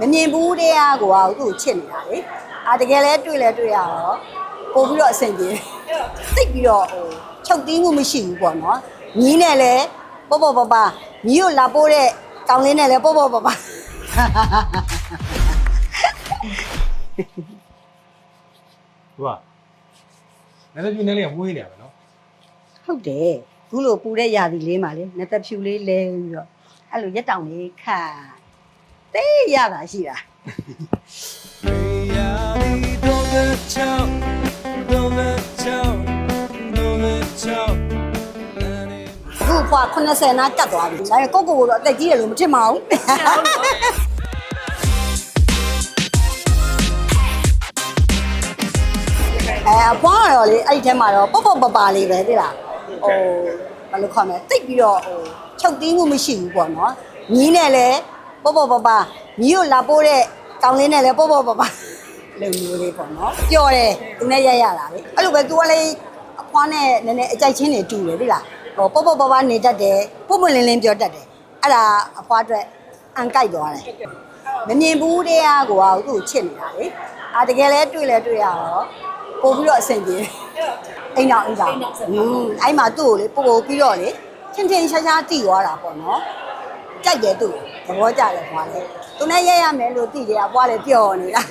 မမြင်ဘူးတရားကိုကသူ့ကိုချစ်နေတာလေအာတကယ်လဲတွေ့လဲတွေ့ရတော့ပို့ပြီးတော့အဆင်ပြေသိပ်ပြီးတော့ဟိုချုပ်တီးမှုမရှိဘူးပေါ့နော်ညီးနဲ့လဲပေါ့ပေါ့ပပညီးကိုလာပိုးတဲ့ကောင်းလေးနဲ့လဲပေါ့ပေါ့ပပသူကလည်းလည်းပြင်းနေလေးကဝေးနေရမယ်နော်ဟုတ်တယ်ခုလိုပူတဲ့ຢာစီလေးမှာလေနှစ်သက်ဖြူလေးလဲပြီးတော့အဲ့လိုရက်တောင်လေးခါတေး ရတာရှိတာအခုဖွာ80နားကတ်သွားပြီဒါပေမဲ့ကိုကိုကိုတော့အသက်ကြီးတယ်လို့မထင်ပါဘူးအဲအဖွာကတော့လေအဲ့ဒီထဲမှာတော့ပေါ့ပေါ့ပပလေးပဲသိလားဟိုဘယ်လိုခေါ်မလဲတိတ်ပြီးတော့ဟိုချုပ်တီးမှုမရှိဘူးပေါ့နော်ညီးနဲ့လည်း ပေါ့ပေါ့ပပညီးကိုလာပိုးတဲ့ကောင်းလေးနဲ့လည်းပေါ့ပေါ့ပပလုံမျိုးလေးပေါ့နော်ပျော်တယ်သူနဲ့ရရတာလေအဲ့လိုပဲ तू ကလည်းအဖွားနဲ့နည်းနည်းအကြိုက်ချင်းတွေတူတယ်သိလားဟိုပေါ့ပေါ့ပပနေတတ်တယ်ပုံပွင့်လင်းလင်းပြောတတ်တယ်အဲ့ဒါအဖွားအတွက်အန်ကြိုက်သွားတယ် မမြင်ဘူးတရားကိုကသူ့ကိုချစ်နေတာလေအာတကယ်လဲတွေ့လဲတွေ့ရတော့ပို့ပြီးတော့အဆင်ပြေအိမ်တော်အိမ်တော်อืมအဲ့မှာသူ့ကိုလေပို့ပို့ပြီးတော့လေထင်ထင်ရှားရှားတည်သွားတာပေါ့နော် ကြိုက်တယ်သူ့ကိုသဘောကျတယ်ခွာလေသူနဲ့ရက်ရမယ်လို့တည်တယ်ကွာလေပျော်နေတာ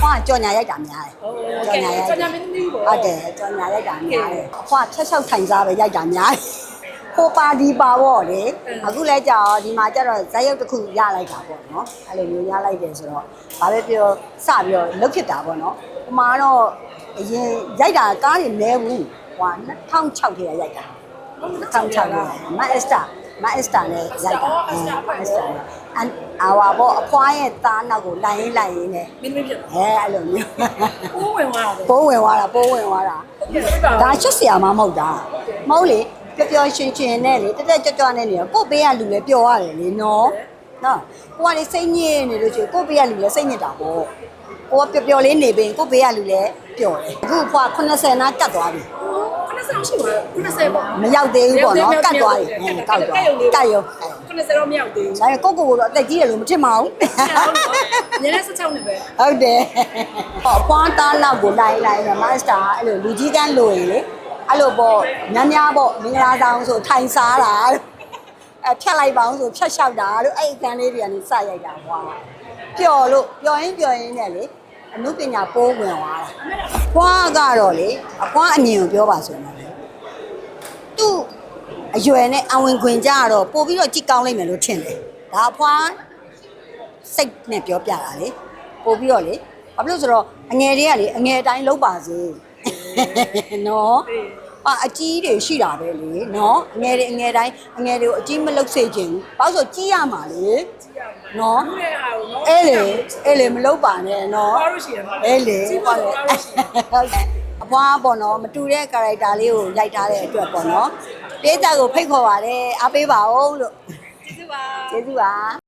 ခွာကြော်ညာရိုက်တာများတယ်ကြော်ညာရိုက်ကြော်ညာမင်းသမီးပေါ့ဟုတ်တယ်ကြော်ညာရိုက်တာများတယ်ခွာချက်ချက်ထိုင်စားပဲရိုက်တာများတယ်ကိုပါဒီပါပေါ့လေအခုလဲကြာတော့ဒီမှာကျတော့ဇက်ရုပ်တစ်ခုရလိုက်တာပေါ့နော်အဲ့လိုမျိုးရလိုက်တယ်ဆိုတော့ဘာပဲပြောစပြီးတော့လုတ်ဖြစ်တာပေါ့နော်ဟိုမှာတော့အရင်ရိုက်တာကားတွေနဲဘူးဟို2006ထဲရိုက်တာ2006ထဲမအက်စတာ မအက်စတာနဲ့ရိုက်တာမအက်စတာနဲ့အန်အာဝါပေါ့အဖွားရဲ့သားနောက်ကိုလိုက်ရင်းလိုက်ရင်းနဲ့မင်းသမီးဖြစ်အဲအဲ့လိုမျိုးပိုးဝင်သွားတာပဲပိုးဝင်သွားတာပိုးဝင်သွားတာဒါချစ်စရာမှမဟုတ်တာမဟုတ်လေပျော်ပျော်ရွှင်ရွှင်နဲ့လေတက်တက်ကြွကြွနဲ့နေတော့ကို့ဘေးကလူလည်းပျော်ရတယ်လေနော်နော်ကိုကလေစိတ်ညစ်နေလို့ရှိရင်ကို့ဘေးကလူလည်းစိတ်ညစ်တာပေါ့ကိုကပျော်ပျော်လေးနေပင်ကို့ဘေးကလူလည်းပျော်တယ်အခုဖွာ80နားကတ်သွားပြီ 90ရှိပါ90ပေါ့မရောက်သေးဘူးပေါ့နော်ကတ်သွားပြီအဲကောက်သွားကတ်ရော90တော့မရောက်သေးဘူးဒါပေမဲ့ကိုကိုကတော့အသက်ကြီးတယ်လို့မထင်ပါဘူးညနေ16နှစ်ပဲဟုတ်တယ်ဟောဖွားသားလောက်ကိုလိုက်လိုက်တယ်မတ်စတာအဲ့လိုလူကြီးကန်းလိုရင်လေအဲ့လိုပေါ့များများပေါ့မင်္ဂလာဆောင်ဆိုထိုင်စားတာအဲဖြတ်လိုက်ပါအောင်ဆိုဖြတ်လျှောက်တာတို့အဲ့အခန်းလေးတွေကနေစရိုက်တာဟွာပျော်လို့ပျော်ရင်ပျော်ရင်နဲ့လေ အမှုပညာပိုးဝင်သွားတာဖွားကတော့လေအဖွားအမြင်ကိုပြောပါဆိုရင်လေသူ့အရွယ်နဲ့အဝင်ခွင်ကြတော့ပို့ပြီးတော့ကြည့်ကောင်းလိုက်မယ်လို့ထင်တယ်ဒါအဖွားစိတ်နဲ့ပြောပြတာလေပို့ပြီးတော့လေဘာဖြစ်လို့ဆိုတော့အငယ်တွေကလေအငယ်အတိုင်းလုံးပါစေနော် အာအကြီးတွေရှိတာပဲလေနော်အငယ်တွေအငယ်တိုင်းအငယ်တွေကိုအကြီးမလုတ်စေချင်ဘူးဘာလို့ဆိုကြီးရမှာလေနော်ဘူးတဲ့အားကိုနော်အဲ့လေအဲ့လေမလုတ်ပါနဲ့နော်ပါလို့ရှိရမှာအဲ့လေကြီးဟုပါတ်လို့တယ်အားလို့ရှိရဟုတ်တယ်အဖွားပေါ့နော်မတူတဲ့ character လေးကိုရိုက်ထားတဲ့အတွက်ပေါ့နော်ပေးတာကိုဖိတ်ခေါ်ပါတယ်အားပေးပါဦးလို့ကျေးဇူးပါကျေးဇူးပါ